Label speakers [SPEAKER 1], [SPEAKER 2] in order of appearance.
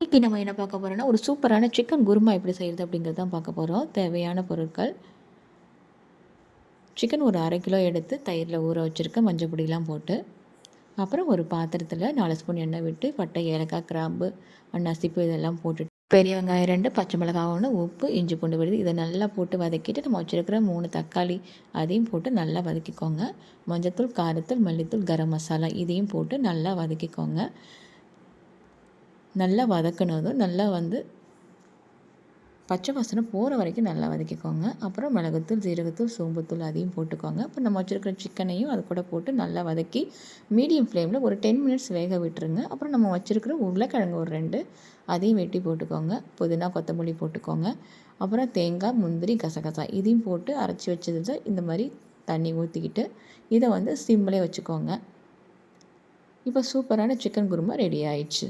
[SPEAKER 1] இன்றைக்கி நம்ம என்ன பார்க்க போகிறோன்னா ஒரு சூப்பரான சிக்கன் குருமா எப்படி செய்கிறது அப்படிங்கிறது தான் பார்க்க போகிறோம் தேவையான பொருட்கள். சிக்கன் ஒரு அரை கிலோ எடுத்து தயிரில் ஊற வச்சுருக்க மஞ்சள் பொடியெலாம் போட்டு அப்புறம் ஒரு பாத்திரத்தில் நாலு ஸ்பூன் எண்ணெய் விட்டு பட்டை ஏலக்காய் கிராம்பு நசிப்பு இதெல்லாம் போட்டுட்டு பெரிய வெங்காயம் ரெண்டு பச்சை மிளகாய் ஒன்று உப்பு இஞ்சி பூண்டு விடுது இதை நல்லா போட்டு வதக்கிட்டு நம்ம வச்சுருக்கிற மூணு தக்காளி அதையும் போட்டு நல்லா வதக்கிக்கோங்க. மஞ்சத்தூள் காரத்தூள் மல்லித்தூள் கரம் மசாலா இதையும் போட்டு நல்லா வதக்கிக்கோங்க. நல்லா வதக்கினதும் நல்லா வந்து பச்சை வாசனை போகிற வரைக்கும் நல்லா வதக்கிக்கோங்க. அப்புறம் மிளகுத்தூள் ஜீரகத்தூள் சோம்புத்தூள் அதையும் போட்டுக்கோங்க. அப்புறம் நம்ம வச்சுருக்கிற சிக்கனையும் அது கூட போட்டு நல்லா வதக்கி மீடியம் ஃப்ளேமில் ஒரு டென் மினிட்ஸ் வேக விட்டுருங்க. அப்புறம் நம்ம வச்சுருக்கிற உருளைக்கிழங்கு ஒரு ரெண்டு அதையும் வெட்டி போட்டுக்கோங்க. புதினா கொத்தமல்லி போட்டுக்கோங்க. அப்புறம் தேங்காய் முந்திரி கசகசா இதையும் போட்டு அரைச்சி வச்சது இந்த மாதிரி தண்ணி ஊற்றிக்கிட்டு இதை வந்து சிம்மிலே வச்சுக்கோங்க. இப்போ சூப்பரான சிக்கன் குருமா ரெடி ஆயிடுச்சு.